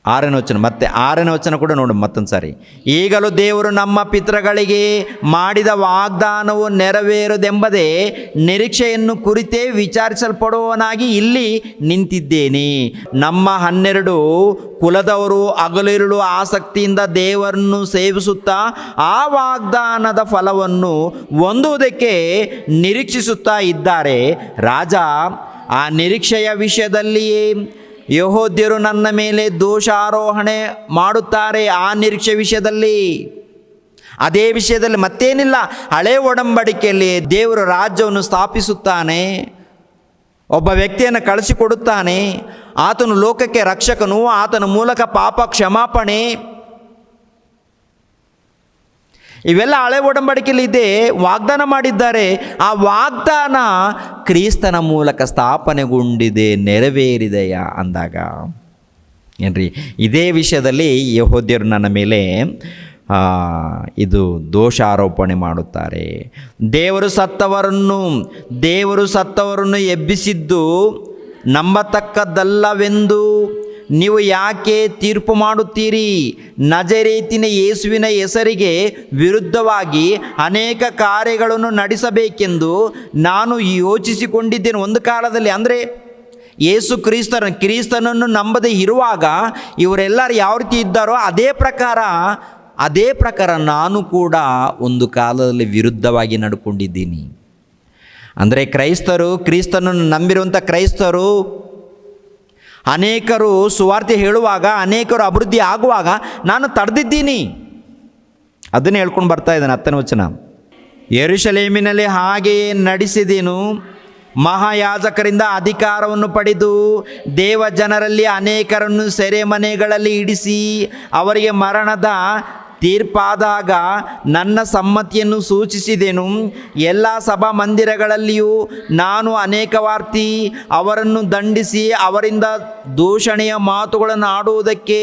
ಆರನೇ ವಚನ, ಮತ್ತೆ ಆರನೇ ವಚನ ಕೂಡ ನೋಡು ಮತ್ತೊಂದು ಸಾರಿ. ಈಗಲೂ ದೇವರು ನಮ್ಮ ಪಿತೃಗಳಿಗೆ ಮಾಡಿದ ವಾಗ್ದಾನವು ನೆರವೇರುದೆಂಬುದೇ ನಿರೀಕ್ಷೆಯನ್ನು ಕುರಿತೇ ವಿಚಾರಿಸಲ್ಪಡುವವನಾಗಿ ಇಲ್ಲಿ ನಿಂತಿದ್ದೇನೆ. ನಮ್ಮ ಹನ್ನೆರಡು ಕುಲದವರು ಅಗಲಿರುಳು ಆಸಕ್ತಿಯಿಂದ ದೇವರನ್ನು ಸೇವಿಸುತ್ತಾ ಆ ವಾಗ್ದಾನದ ಫಲವನ್ನು ಹೊಂದುವುದಕ್ಕೆ ನಿರೀಕ್ಷಿಸುತ್ತಾ ಇದ್ದಾರೆ. ರಾಜ, ಆ ನಿರೀಕ್ಷೆಯ ವಿಷಯದಲ್ಲಿಯೇ ಯಹೋದ್ಯರು ನನ್ನ ಮೇಲೆ ದೋಷಾರೋಹಣೆ ಮಾಡುತ್ತಾರೆ ಆ ನಿರೀಕ್ಷೆ ವಿಷಯದಲ್ಲಿ. ಅದೇ ವಿಷಯದಲ್ಲಿ ಮತ್ತೇನಿಲ್ಲ. ಹಳೆ ಒಡಂಬಡಿಕೆಯಲ್ಲಿ ದೇವರ ರಾಜ್ಯವನ್ನು ಸ್ಥಾಪಿಸುತ್ತಾನೆ. ಒಬ್ಬ ವ್ಯಕ್ತಿಯನ್ನು ಕಳಿಸಿಕೊಡುತ್ತಾನೆ. ಆತನು ಲೋಕಕ್ಕೆ ರಕ್ಷಕನು, ಆತನ ಮೂಲಕ ಪಾಪ ಕ್ಷಮಾಪಣೆ ಇವೆಲ್ಲ ಹಳೆ ಒಡಂಬಡಿಕೆಯಲ್ಲಿ ಇದೆ ವಾಗ್ದಾನ ಮಾಡಿದ್ದಾರೆ. ಆ ವಾಗ್ದಾನ ಕ್ರಿಸ್ತನ ಮೂಲಕ ಸ್ಥಾಪನೆಗೊಂಡಿದೆ, ನೆರವೇರಿದೆಯಾ ಅಂದಾಗ? ಏನ್ರಿ, ಇದೇ ವಿಷಯದಲ್ಲಿ ಯಹೋದ್ಯರು ನನ್ನ ಮೇಲೆ ಇದು ದೋಷಾರೋಪಣೆ ಮಾಡುತ್ತಾರೆ. ದೇವರು ಸತ್ತವರನ್ನು ದೇವರು ಸತ್ತವರನ್ನು ಎಬ್ಬಿಸಿದ್ದು ನಂಬತಕ್ಕದ್ದಲ್ಲವೆಂದು ನೀವು ಯಾಕೆ ತೀರ್ಪು ಮಾಡುತ್ತೀರಿ? ನಜರೇತಿನ ಯೇಸುವಿನ ಹೆಸರಿಗೆ ವಿರುದ್ಧವಾಗಿ ಅನೇಕ ಕಾರ್ಯಗಳನ್ನು ನಡೆಸಬೇಕೆಂದು ನಾನು ಯೋಚಿಸಿಕೊಂಡಿದ್ದೇನೆ. ಒಂದು ಕಾಲದಲ್ಲಿ ಅಂದರೆ ಯೇಸು ಕ್ರಿಸ್ತನ ಕ್ರಿಸ್ತನನ್ನು ನಂಬದೇ ಇರುವಾಗ ಇವರೆಲ್ಲರೂ ಯಾವ ರೀತಿ ಇದ್ದಾರೋ ಅದೇ ಪ್ರಕಾರ ಅದೇ ಪ್ರಕಾರ ನಾನು ಕೂಡ ಒಂದು ಕಾಲದಲ್ಲಿ ವಿರುದ್ಧವಾಗಿ ನಡ್ಕೊಂಡಿದ್ದೀನಿ. ಅಂದರೆ ಕ್ರೈಸ್ತರು ಕ್ರಿಸ್ತನನ್ನು ನಂಬಿರುವಂಥ ಕ್ರೈಸ್ತರು ಅನೇಕರು ಸುವಾರ್ತೆ ಹೇಳುವಾಗ, ಅನೇಕರು ಅಭಿವೃದ್ಧಿ ಆಗುವಾಗ ನಾನು ತಡೆದಿದ್ದೀನಿ. ಅದನ್ನು ಹೇಳ್ಕೊಂಡು ಬರ್ತಾ ಇದ್ದಾನೆ ಹತ್ತನೇ ವಚನ. ಯೆರೂಸಲೇಮಿನಲ್ಲಿ ಹಾಗೆಯೇ ನಡೆಸಿದೆನು. ಮಹಾಯಾಜಕರಿಂದ ಅಧಿಕಾರವನ್ನು ಪಡೆದು ದೇವ ಜನರಲ್ಲಿ ಅನೇಕರನ್ನು ಸೆರೆಮನೆಗಳಲ್ಲಿ ಇಡಿಸಿ ಅವರಿಗೆ ಮರಣದ ತೀರ್ಪಾದಾಗ ನನ್ನ ಸಮ್ಮತಿಯನ್ನು ಸೂಚಿಸಿದೆನು. ಎಲ್ಲ ಸಭಾ ಮಂದಿರಗಳಲ್ಲಿಯೂ ನಾನು ಅನೇಕ ವಾರ್ತಿ ಅವರನ್ನು ದಂಡಿಸಿ ಅವರಿಂದ ದೂಷಣೆಯ ಮಾತುಗಳನ್ನು ಆಡುವುದಕ್ಕೆ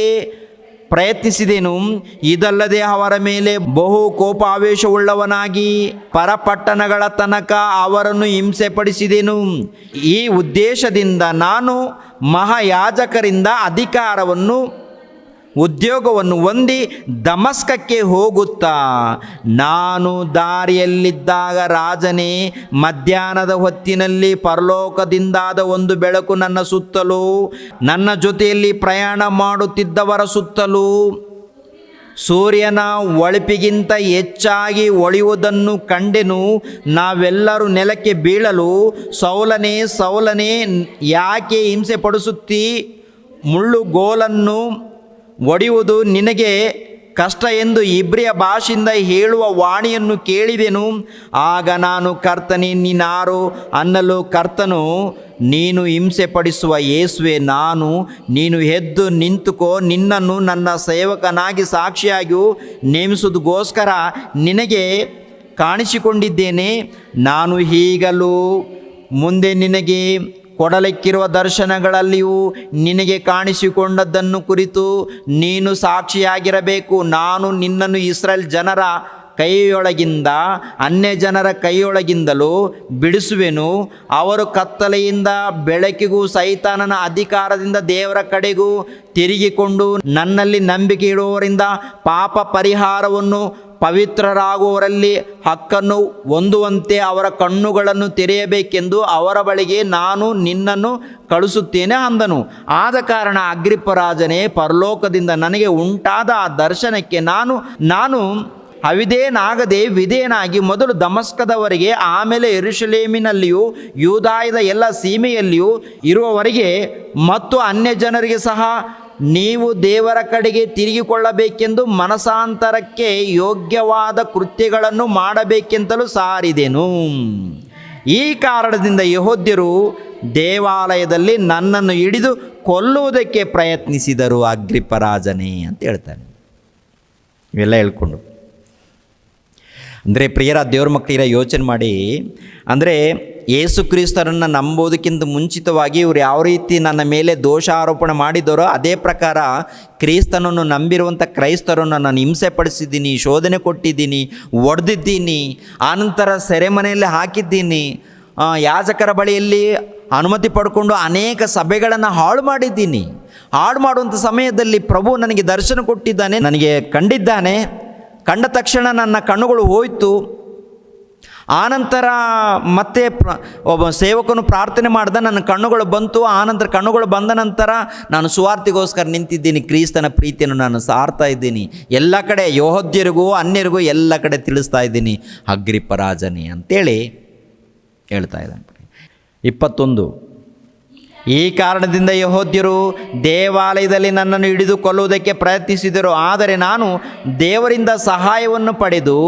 ಪ್ರಯತ್ನಿಸಿದೆನು. ಇದಲ್ಲದೆ ಅವರ ಮೇಲೆ ಬಹು ಕೋಪಾವೇಶವುಳ್ಳವನಾಗಿ ಪರಪಟ್ಟಣಗಳ ತನಕ ಅವರನ್ನು ಹಿಂಸೆಪಡಿಸಿದೆನು. ಈ ಉದ್ದೇಶದಿಂದ ನಾನು ಮಹಾಯಾಜಕರಿಂದ ಅಧಿಕಾರವನ್ನು ಉದ್ಯೋಗವನ್ನು ಹೊಂದಿ ದಮಸ್ಕಕ್ಕೆ ಹೋಗುತ್ತಾ? ನಾನು ದಾರಿಯಲ್ಲಿದ್ದಾಗ ರಾಜನೇ, ಮಧ್ಯಾಹ್ನದ ಹೊತ್ತಿನಲ್ಲಿ ಪರಲೋಕದಿಂದಾದ ಒಂದು ಬೆಳಕು ನನ್ನ ಸುತ್ತಲೂ, ನನ್ನ ಜೊತೆಯಲ್ಲಿ ಪ್ರಯಾಣ ಮಾಡುತ್ತಿದ್ದವರ ಸುತ್ತಲೂ, ಸೂರ್ಯನ ಒಳಪಿಗಿಂತ ಹೆಚ್ಚಾಗಿ ಒಳೆಯುವುದನ್ನು ಕಂಡೆನು. ನಾವೆಲ್ಲರೂ ನೆಲಕ್ಕೆ ಬೀಳಲು, ಸೌಲನೆ ಸೌಲನೆ, ಯಾಕೆ ಹಿಂಸೆ ಪಡಿಸುತ್ತಿ ಮುಳ್ಳುಗೋಲನ್ನು ಒಡೆಯುವುದು ನಿನಗೆ ಕಷ್ಟ ಎಂದು ಇಬ್ರಿಯ ಭಾಷೆಯಿಂದ ಹೇಳುವ ವಾಣಿಯನ್ನು ಕೇಳಿದೆನು. ಆಗ ನಾನು, ಕರ್ತನೆ, ನೀನಾರು ಅನ್ನಲು ಕರ್ತನು, ನೀನು ಹಿಂಸೆ ಪಡಿಸುವ ಯೇಸುವೆ, ನಾನು, ನೀನು ಎದ್ದು ನಿಂತುಕೋ, ನಿನ್ನನ್ನು ನನ್ನ ಸೇವಕನಾಗಿ ಸಾಕ್ಷಿಯಾಗಿಯೂ ನೇಮಿಸುವುದಕ್ಕೋಸ್ಕರ ನಿನಗೆ ಕಾಣಿಸಿಕೊಂಡಿದ್ದೇನೆ. ನಾನು ಈಗಲೂ ಮುಂದೆ ನಿನಗೆ ಕೊಡಲಿಕ್ಕಿರುವ ದರ್ಶನಗಳಲ್ಲಿಯೂ ನಿನಗೆ ಕಾಣಿಸಿಕೊಂಡದ್ದನ್ನು ಕುರಿತು ನೀನು ಸಾಕ್ಷಿಯಾಗಿರಬೇಕು. ನಾನು ನಿನ್ನನ್ನು ಇಸ್ರೇಲ್ ಜನರ ಕೈಯೊಳಗಿಂದ, ಅನ್ಯ ಜನರ ಕೈಯೊಳಗಿಂದಲೂ ಬಿಡಿಸುವೆನು. ಅವರು ಕತ್ತಲೆಯಿಂದ ಬೆಳಕಿಗೂ ಸೈತಾನನ ಅಧಿಕಾರದಿಂದ ದೇವರ ಕಡೆಗೂ ತಿರುಗಿಕೊಂಡು ನನ್ನಲ್ಲಿ ನಂಬಿಕೆ ಇಡುವವರಿಂದ ಪಾಪ ಪರಿಹಾರವನ್ನು ಪವಿತ್ರರಾಗುವವರಲ್ಲಿ ಹಕ್ಕನ್ನು ಹೊಂದುವಂತೆ ಅವರ ಕಣ್ಣುಗಳನ್ನು ತೆರೆಯಬೇಕೆಂದು ಅವರ ಬಳಿಗೆ ನಾನು ನಿನ್ನನ್ನು ಕಳಿಸುತ್ತೇನೆ ಅಂದನು. ಆದ ಕಾರಣ ಅಗ್ರಿಪ್ಪರಾಜನೇ ಪರಲೋಕದಿಂದ ನನಗೆ ಉಂಟಾದ ಆ ದರ್ಶನಕ್ಕೆ ನಾನು ನಾನು ಅವಿದೇನಾಗದೆ ವಿಧೇನಾಗಿ ಮೊದಲು ದಮಸ್ಕದವರೆಗೆ, ಆಮೇಲೆ ಎರುಶಲೇಮಿನಲ್ಲಿಯೂ ಯೂದಾಯದ ಎಲ್ಲ ಸೀಮೆಯಲ್ಲಿಯೂ ಇರುವವರೆಗೆ ಮತ್ತು ಅನ್ಯ ಜನರಿಗೆ ಸಹ ನೀವು ದೇವರ ಕಡೆಗೆ ತಿರುಗಿಕೊಳ್ಳಬೇಕೆಂದು ಮನಸಾಂತರಕ್ಕೆ ಯೋಗ್ಯವಾದ ಕೃತ್ಯಗಳನ್ನು ಮಾಡಬೇಕೆಂತಲೂ ಸಾರಿದೆನು. ಈ ಕಾರಣದಿಂದ ಯಹೋದ್ಯರು ದೇವಾಲಯದಲ್ಲಿ ನನ್ನನ್ನು ಹಿಡಿದು ಕೊಲ್ಲುವುದಕ್ಕೆ ಪ್ರಯತ್ನಿಸಿದರು ಅಗ್ರಿಪರಾಜನೇ ಅಂತ ಹೇಳ್ತಾನೆ. ಇವೆಲ್ಲ ಹೇಳ್ಕೊಂಡು. ಅಂದರೆ ಪ್ರಿಯರ ದೇವ್ರ ಮಕ್ಕಳಿರ ಯೋಚನೆ ಮಾಡಿ, ಅಂದರೆ ಯೇಸು ಕ್ರಿಸ್ತರನ್ನು ನಂಬೋದಕ್ಕಿಂತ ಮುಂಚಿತವಾಗಿ ಇವರು ಯಾವ ರೀತಿ ನನ್ನ ಮೇಲೆ ದೋಷ ಆರೋಪಣೆ ಮಾಡಿದರೋ ಅದೇ ಪ್ರಕಾರ ಕ್ರಿಸ್ತನನ್ನು ನಂಬಿರುವಂಥ ಕ್ರೈಸ್ತರನ್ನು ನಾನು ಹಿಂಸೆ ಪಡಿಸಿದ್ದೀನಿ ಶೋಧನೆ ಕೊಟ್ಟಿದ್ದೀನಿ, ಒಡೆದಿದ್ದೀನಿ, ಆನಂತರ ಸೆರೆಮನೆಯಲ್ಲಿ ಹಾಕಿದ್ದೀನಿ ಯಾಜಕರ ಬಳಿಯಲ್ಲಿ ಅನುಮತಿ ಪಡ್ಕೊಂಡು ಅನೇಕ ಸಭೆಗಳನ್ನು ಹಾಳು ಮಾಡಿದ್ದೀನಿ. ಹಾಳು ಮಾಡುವಂಥ ಸಮಯದಲ್ಲಿ ಪ್ರಭು ನನಗೆ ದರ್ಶನ ಕೊಟ್ಟಿದ್ದಾನೆ, ನನಗೆ ಕಂಡಿದ್ದಾನೆ. ಕಂಡ ತಕ್ಷಣ ನನ್ನ ಕಣ್ಣುಗಳು ಹೋಯಿತು. ಆನಂತರ ಮತ್ತೆ ಒಬ್ಬ ಸೇವಕನು ಪ್ರಾರ್ಥನೆ ಮಾಡ್ದ, ನನ್ನ ಕಣ್ಣುಗಳು ಬಂತು. ಆನಂತರ ಕಣ್ಣುಗಳು ಬಂದ ನಂತರ ನಾನು ಸುವಾರ್ತಿಗೋಸ್ಕರ ನಿಂತಿದ್ದೀನಿ. ಕ್ರಿಸ್ತನ ಪ್ರೀತಿಯನ್ನು ನಾನು ಸಾರ್ತಾ ಇದ್ದೀನಿ. ಎಲ್ಲ ಕಡೆ ಯೋಹದ್ಯರಿಗೂ ಅನ್ಯರಿಗೂ ಎಲ್ಲ ಕಡೆ ತಿಳಿಸ್ತಾ ಇದ್ದೀನಿ. ಅಗ್ರಿಪರಾಜನಿ ಅಂತೇಳಿ ಹೇಳ್ತಾ ಇದ್ದಾನೆ. ಇಪ್ಪತ್ತೊಂದು. ಈ ಕಾರಣದಿಂದ ಯಹೋದ್ಯರು ದೇವಾಲಯದಲ್ಲಿ ನನ್ನನ್ನು ಹಿಡಿದು ಕೊಲ್ಲುವುದಕ್ಕೆ ಪ್ರಯತ್ನಿಸಿದರು. ಆದರೆ ನಾನು ದೇವರಿಂದ ಸಹಾಯವನ್ನು ಪಡೆದು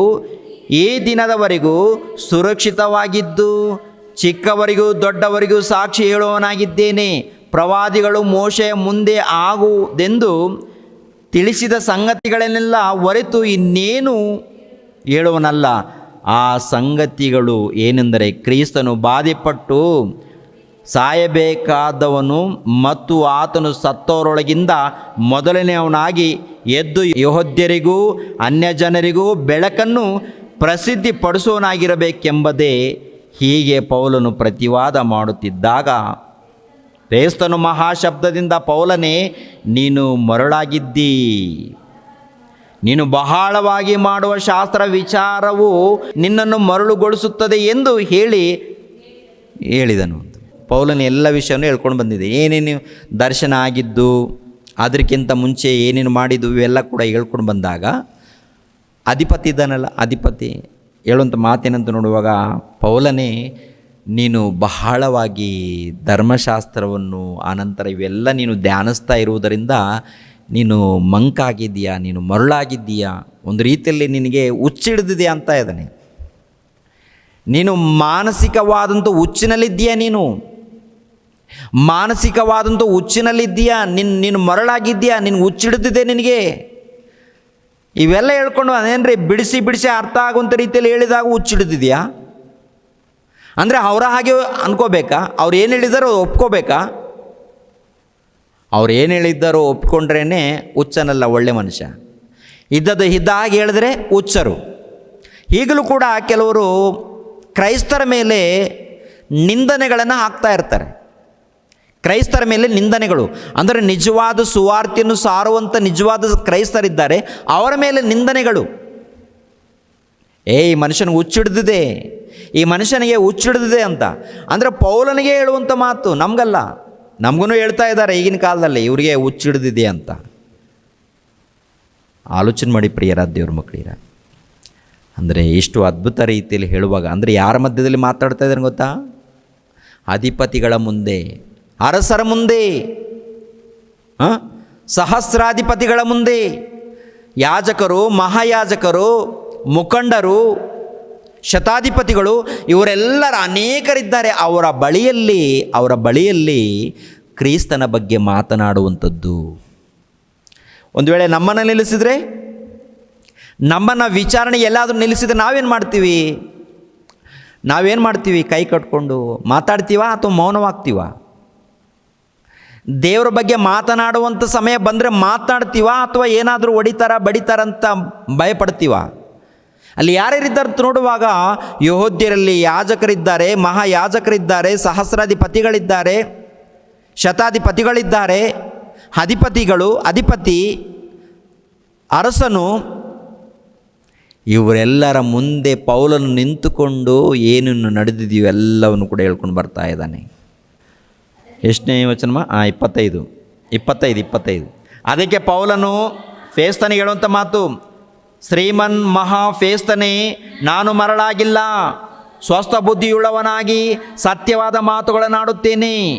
ಈ ದಿನದವರೆಗೂ ಸುರಕ್ಷಿತವಾಗಿದ್ದು ಚಿಕ್ಕವರಿಗೂ ದೊಡ್ಡವರಿಗೂ ಸಾಕ್ಷಿ ಹೇಳುವವನಾಗಿದ್ದೇನೆ. ಪ್ರವಾದಿಗಳು ಮೋಶೆಯ ಮುಂದೆ ಆಗುವುದೆಂದು ತಿಳಿಸಿದ ಸಂಗತಿಗಳನ್ನೆಲ್ಲ ಹೊರೆತು ಇನ್ನೇನು ಹೇಳುವನಲ್ಲ. ಆ ಸಂಗತಿಗಳು ಏನೆಂದರೆ ಕ್ರಿಸ್ತನು ಬಾಧೆಪಟ್ಟು ಸಾಯಬೇಕಾದವನು ಮತ್ತು ಆತನು ಸತ್ತವರೊಳಗಿಂದ ಮೊದಲನೆಯವನಾಗಿ ಎದ್ದು ಯಹೋದ್ಯರಿಗೂ, ಅನ್ಯಜನರಿಗೂ ಬೆಳಕನ್ನು ಪ್ರಸಿದ್ಧಿಪಡಿಸುವನಾಗಿರಬೇಕೆಂಬುದೇ ಹೀಗೆ ಪೌಲನು ಪ್ರತಿವಾದ ಮಾಡುತ್ತಿದ್ದಾಗ, ಕ್ರೈಸ್ತನು ಮಹಾಶಬ್ದದಿಂದ ಪೌಲನೇ, ನೀನು ಮರಳಾಗಿದ್ದೀ. ನೀನು ಬಹಳವಾಗಿ ಮಾಡುವ ಶಾಸ್ತ್ರ ವಿಚಾರವು ನಿನ್ನನ್ನು ಮರಳುಗೊಳಿಸುತ್ತದೆ ಎಂದು ಹೇಳಿ ಹೇಳಿದನು. ಪೌಲನ ಎಲ್ಲ ವಿಷಯವನ್ನು ಹೇಳ್ಕೊಂಡು ಬಂದಿದೆ. ಏನೇನು ದರ್ಶನ ಆಗಿದ್ದು, ಅದಕ್ಕಿಂತ ಮುಂಚೆ ಏನೇನು ಮಾಡಿದ್ದು, ಇವೆಲ್ಲ ಕೂಡ ಹೇಳ್ಕೊಂಡು ಬಂದಾಗ ಅಧಿಪತಿ ಇದ್ದಾನಲ್ಲ, ಅಧಿಪತಿ. ಹೇಳುವಂಥ ಮಾತೇನಂತ ನೋಡುವಾಗ ಪೌಲನೇ, ನೀನು ಬಹಳವಾಗಿ ಧರ್ಮಶಾಸ್ತ್ರವನ್ನು, ಆನಂತರ ಇವೆಲ್ಲ ನೀನು ಧ್ಯಾನಿಸ್ತಾ ಇರುವುದರಿಂದ ನೀನು ಮಂಕಾಗಿದ್ದೀಯಾ, ನೀನು ಮರಳಾಗಿದ್ದೀಯಾ? ಒಂದು ರೀತಿಯಲ್ಲಿ ನಿನಗೆ ಹುಚ್ಚಿಡ್ದಿದೆಯಾ ಅಂತ ಇದ್ದಾನೆ. ನೀನು ಮಾನಸಿಕವಾದಂಥ ಹುಚ್ಚಿನಲ್ಲಿದ್ದೀಯಾ ನೀನು? ಮಾನಸಿಕವಾದಂಥ ಹುಚ್ಚಿನಲ್ಲಿದ್ದೀಯಾ? ನಿನ್ನ ನೀನು ಮರಳಾಗಿದ್ದೀಯಾ? ನಿನ್ನ ಹುಚ್ಚಿಡ್ದಿದೆ ನಿನಗೆ? ಇವೆಲ್ಲ ಹೇಳ್ಕೊಂಡು ಅದೇನ್ರಿ, ಬಿಡಿಸಿ ಬಿಡಿಸಿ ಅರ್ಥ ಆಗುವಂಥ ರೀತಿಯಲ್ಲಿ ಹೇಳಿದಾಗ ಹುಚ್ಚಿಡ್ದಿದ್ಯಾ ಅಂದರೆ ಅವರ ಹಾಗೆ ಅನ್ಕೋಬೇಕಾ? ಅವ್ರು ಏನು ಹೇಳಿದಾರೋ ಒಪ್ಕೋಬೇಕಾ? ಅವ್ರು ಏನು ಹೇಳಿದ್ದಾರೋ ಒಪ್ಕೊಂಡ್ರೇ ಹುಚ್ಚನಲ್ಲ ಒಳ್ಳೆ ಮನುಷ್ಯ. ಇದ್ದದ್ದು ಇದ್ದ ಹಾಗೆ ಹೇಳಿದ್ರೆ ಹುಚ್ಚರು. ಈಗಲೂ ಕೂಡ ಕೆಲವರು ಕ್ರೈಸ್ತರ ಮೇಲೆ ನಿಂದನೆಗಳನ್ನು ಹಾಕ್ತಾ ಇರ್ತಾರೆ. ಕ್ರೈಸ್ತರ ಮೇಲೆ ನಿಂದನೆಗಳು. ಅಂದರೆ ನಿಜವಾದ ಸುವಾರ್ತೆಯನ್ನು ಸಾರುವಂಥ ನಿಜವಾದ ಕ್ರೈಸ್ತರಿದ್ದಾರೆ, ಅವರ ಮೇಲೆ ನಿಂದನೆಗಳು. ಏ, ಈ ಮನುಷ್ಯನಿಗೆ ಹುಚ್ಚಿಡ್ದಿದೆ. ಈ ಮನುಷ್ಯನಿಗೆ ಹುಚ್ಚಿಡ್ದಿದೆ ಅಂತ. ಅಂದರೆ ಪೌಲನಿಗೆ ಹೇಳುವಂಥ ಮಾತು, ನಮಗಲ್ಲ. ನಮಗೂ ಹೇಳ್ತಾ ಇದ್ದಾರೆ ಈಗಿನ ಕಾಲದಲ್ಲಿ, ಇವರಿಗೆ ಹುಚ್ಚಿಡ್ದಿದೆ ಅಂತ. ಆಲೋಚನೆ ಮಾಡಿ ಪ್ರಿಯರ ದೇವ್ರ ಮಕ್ಕಳಿರ. ಅಂದರೆ ಎಷ್ಟು ಅದ್ಭುತ ರೀತಿಯಲ್ಲಿ ಹೇಳುವಾಗ, ಅಂದರೆ ಯಾರ ಮಧ್ಯದಲ್ಲಿ ಮಾತಾಡ್ತಾ ಇದ್ದಾರೆ ಗೊತ್ತಾ? ಅಧಿಪತಿಗಳ ಮುಂದೆ. ಅರಸರ ಮುಂದೆ? ಸಹಸ್ರಾಧಿಪತಿಗಳ ಮುಂದೆ, ಯಾಜಕರು, ಮಹಾಯಾಜಕರು, ಮುಖಂಡರು, ಶತಾಧಿಪತಿಗಳು, ಇವರೆಲ್ಲರ ಅನೇಕರಿದ್ದಾರೆ. ಅವರ ಬಳಿಯಲ್ಲಿ ಅವರ ಬಳಿಯಲ್ಲಿ ಕ್ರಿಸ್ತನ ಬಗ್ಗೆ ಮಾತನಾಡುವಂಥದ್ದು. ಒಂದು ವೇಳೆ ನಮ್ಮನ್ನು ನಿಲ್ಲಿಸಿದರೆ, ನಮ್ಮನ್ನು ವಿಚಾರಣೆ ಎಲ್ಲಾದರೂ ನಿಲ್ಲಿಸಿದರೆ ನಾವೇನು ಮಾಡ್ತೀವಿ? ನಾವೇನು ಮಾಡ್ತೀವಿ? ಕೈ ಕಟ್ಕೊಂಡು ಮಾತಾಡ್ತೀವಾ ಅಥವಾ ಮೌನವಾಗ್ತೀವ? ದೇವರ ಬಗ್ಗೆ ಮಾತನಾಡುವಂಥ ಸಮಯ ಬಂದರೆ ಮಾತನಾಡ್ತೀವ ಅಥವಾ ಏನಾದರೂ ಹೊಡಿತಾರ, ಬಡಿತಾರ ಅಂತ ಭಯಪಡ್ತೀವ? ಅಲ್ಲಿ ಯಾರ್ಯಾರಿದ್ದಾರೆ ನೋಡುವಾಗ ಯಹೋದ್ಯರಲ್ಲಿ ಯಾಜಕರಿದ್ದಾರೆ, ಮಹಾಯಾಜಕರಿದ್ದಾರೆ, ಸಹಸ್ರಾಧಿಪತಿಗಳಿದ್ದಾರೆ, ಶತಾಧಿಪತಿಗಳಿದ್ದಾರೆ, ಅಧಿಪತಿಗಳು, ಅಧಿಪತಿ, ಅರಸನು. ಇವರೆಲ್ಲರ ಮುಂದೆ ಪೌಲನ್ನು ನಿಂತುಕೊಂಡು ಏನನ್ನು ನಡೆದಿದೆಯೋ ಎಲ್ಲವನ್ನು ಕೂಡ ಹೇಳ್ಕೊಂಡು ಬರ್ತಾ ಇದ್ದಾನೆ. ಎಷ್ಟನೇ ವಚನ ಆ, ಇಪ್ಪತ್ತೈದು. ಇಪ್ಪತ್ತೈದು ಇಪ್ಪತ್ತೈದು. ಅದಕ್ಕೆ ಪೌಲನು ಫೇಸ್ತನಿಗೆ ಹೇಳುವಂಥ ಮಾತು, ಶ್ರೀಮನ್ ಮಹಾ ಫೇಸ್ತನೇ, ನಾನು ಮರಳಾಗಿಲ್ಲ. ಸ್ವಸ್ಥ ಬುದ್ಧಿಯುಳ್ಳವನಾಗಿ ಸತ್ಯವಾದ ಮಾತುಗಳನ್ನಾಡುತ್ತೇನೆ.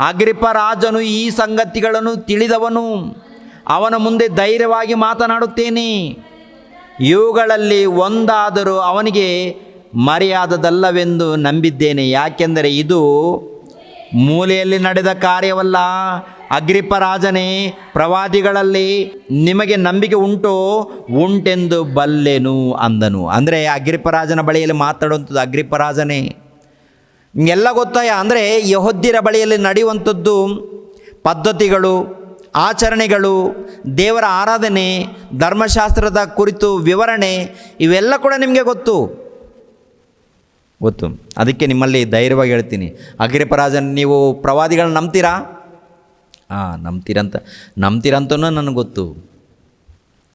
ಅಗ್ರಿಪ ರಾಜನು ಈ ಸಂಗತಿಗಳನ್ನು ತಿಳಿದವನು. ಅವನ ಮುಂದೆ ಧೈರ್ಯವಾಗಿ ಮಾತನಾಡುತ್ತೇನೆ. ಇವುಗಳಲ್ಲಿ ಒಂದಾದರೂ ಅವನಿಗೆ ಮರೆಯಾದದಲ್ಲವೆಂದು ನಂಬಿದ್ದೇನೆ. ಯಾಕೆಂದರೆ ಇದು ಮೂಲೆಯಲ್ಲಿ ನಡೆದ ಕಾರ್ಯವಲ್ಲ. ಅಗ್ರಿಪ ರಾಜನೇ, ಪ್ರವಾದಿಗಳಲ್ಲಿ ನಿಮಗೆ ನಂಬಿಕೆ ಉಂಟೋ? ಉಂಟೆಂದು ಬಲ್ಲೆನು ಅಂದನು. ಅಂದರೆ ಅಗ್ರಿಪ ರಾಜನ ಬಳಿಯಲ್ಲಿ ಮಾತಾಡುವಂಥದ್ದು ಅಗ್ರಿಪ ರಾಜನೇ. ಎಲ್ಲ ಗೊತ್ತಾಯ? ಅಂದರೆ ಯಹೋದ್ಯರ ಬಳಿಯಲ್ಲಿ ನಡೆಯುವಂಥದ್ದು ಪದ್ಧತಿಗಳು, ಆಚರಣೆಗಳು, ದೇವರ ಆರಾಧನೆ, ಧರ್ಮಶಾಸ್ತ್ರದ ಕುರಿತು ವಿವರಣೆ, ಇವೆಲ್ಲ ಕೂಡ ನಿಮಗೆ ಗೊತ್ತು. ಗೊತ್ತು. ಅದಕ್ಕೆ ನಿಮ್ಮಲ್ಲಿ ಧೈರ್ಯವಾಗಿ ಹೇಳ್ತೀನಿ. ಅಗ್ರಿಪರಾಜನ್ ನೀವು ಪ್ರವಾದಿಗಳನ್ನ ನಂಬ್ತೀರಾ? ಹಾಂ ನಂಬ್ತೀರಂತ ನಂಬ್ತೀರಂತನೂ ನನಗೆ ಗೊತ್ತು.